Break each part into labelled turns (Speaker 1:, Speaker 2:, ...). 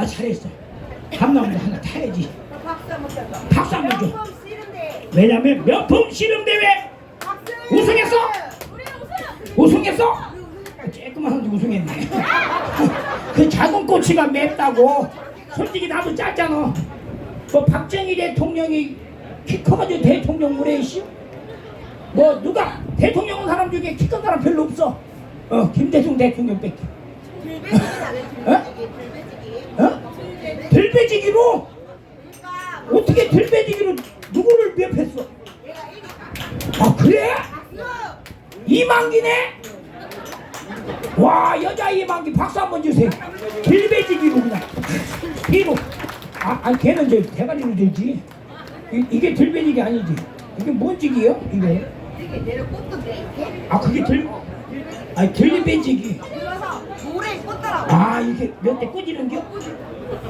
Speaker 1: 아 잘했어요. 감나무도 하나 타야지.
Speaker 2: 박수 한번 쳐줘.
Speaker 1: 박수 한번 줘.
Speaker 2: 명품 씨름대.
Speaker 1: 왜냐면 명품 씨름 대회
Speaker 2: 박수.
Speaker 1: 우승했어?
Speaker 2: 우리 우승.
Speaker 1: 우승했어. 쬐끄만 한데 우승했네. 그 작은 꼬치가 맵다고. 솔직히 나도 짰잖아. 뭐 박정희 대통령이 키 커가지고 대통령 씨. 뭐 누가 대통령 온 사람 중에 키 큰 사람 별로 없어. 어 김대중 대통령 뺏기.
Speaker 2: 들
Speaker 1: 어?
Speaker 2: 들배지기.
Speaker 1: 들배지기로 어떻게 들배지기로 누구를
Speaker 2: 이기까.
Speaker 1: 아 그래? 이만기네? 와 여자 이만기 박수 한번 주세요 들배지기로 그냥 뒤로 아, 아니 걔는 이제 대가리로 되지 이, 이게 들배지기 아니지 이게 뭔 지기요? 이게. 아 그게 들 아니 들배지기 아 이게 몇대 꽂이는겨?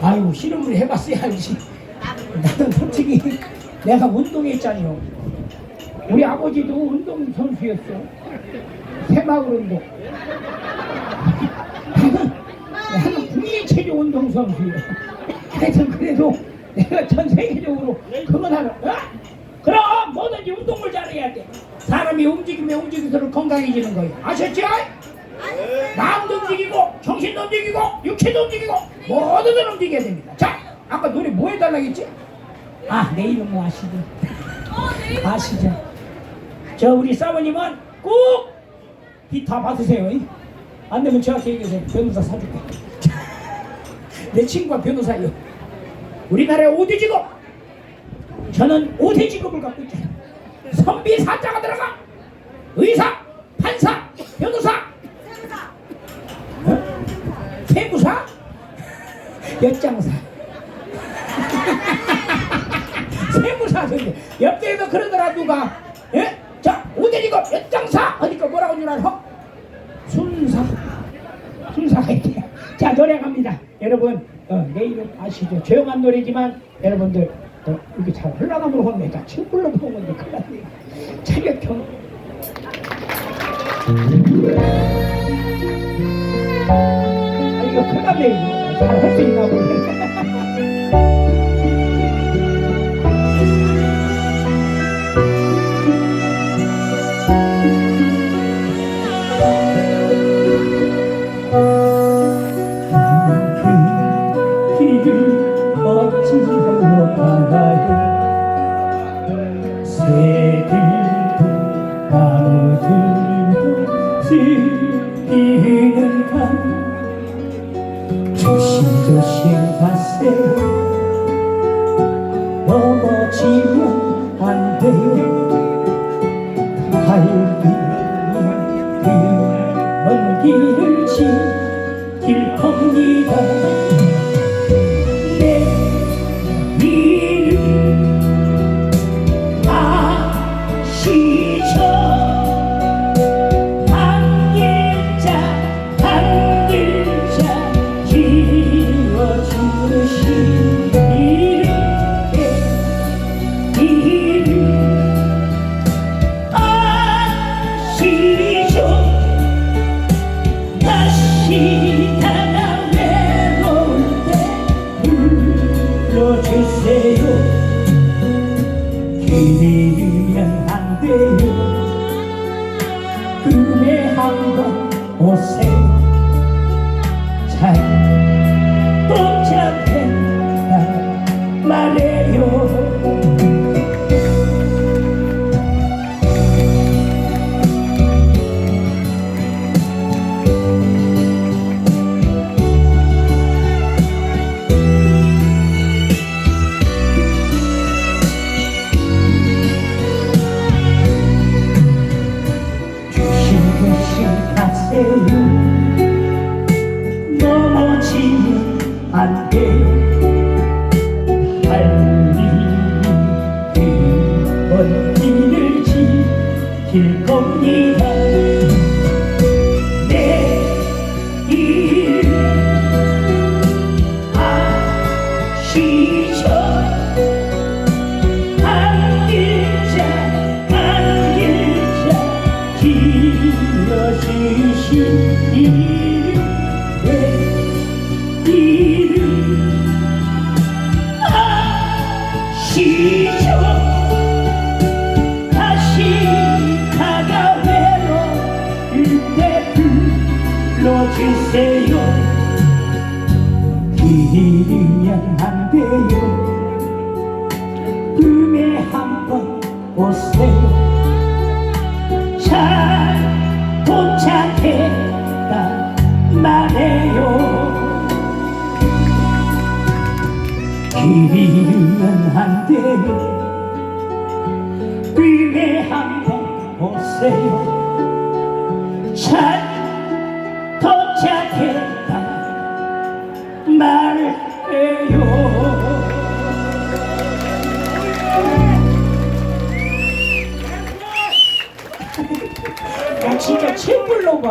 Speaker 1: 아이고 실험을 해봤어야지. 나는 솔직히 내가 운동했잖아요. 우리 아버지도 운동 선수였어. 새마을 운동. 나는 나는 국민 체조 운동 선수예요. 하여튼 그래도 내가 전 세계적으로 그건 하는 어? 그럼 뭐든지 운동을 잘해야 돼. 사람이 움직이면 움직일수록 건강해지는 거예요. 아셨죠? 마음도 움직이고 정신도 움직이고 육체도 움직이고 모두들 움직여야 됩니다. 자, 아까 노래 뭐 해달라고 했지? 아, 내 이름 뭐 아시죠? 아시죠? 저 우리 사모님은 꼭 기타 받으세요. 이. 안 되면 저한테 얘기하세요. 변호사 사줄게. 내 친구가 변호사예요. 우리나라의 5대 직업. 저는 5대 직업을 갖고 있잖아요. 선비 사자가 들어가. 의사, 판사, 변호사. 엿장사. 세무사 선생 옆에서 그러더라 누가? 예? 자 오대리가 엿장사. 하니까 뭐라고 줄 알아? 순사. 순사가 있대요 자 노래 갑니다. 여러분 어, 내 이름 아시죠? 조용한 노래지만 여러분들 어, 이렇게 잘 흘러가면 혼내자 친구로 보면 이제 큰일 납니다. 차렷형 아 이거 큰일 났네 이거 잘할 수 있나 그 가나요 새들도 나무들도 즐기는 밤 조심조심 가세요. 넘어지면 안 돼요. 그먼 길을 지킬 겁니다 시 다가 외로울 때 불러주세요. 기다리면 안 돼요. 꿈에 한번 오세요. 잘 길 겁니다. 돼요 꿈에 한번 오세요. 잘 도착했다 말해요. 안 돼요. 꿈에 한번 오세요. 잘 나 진짜 체불로가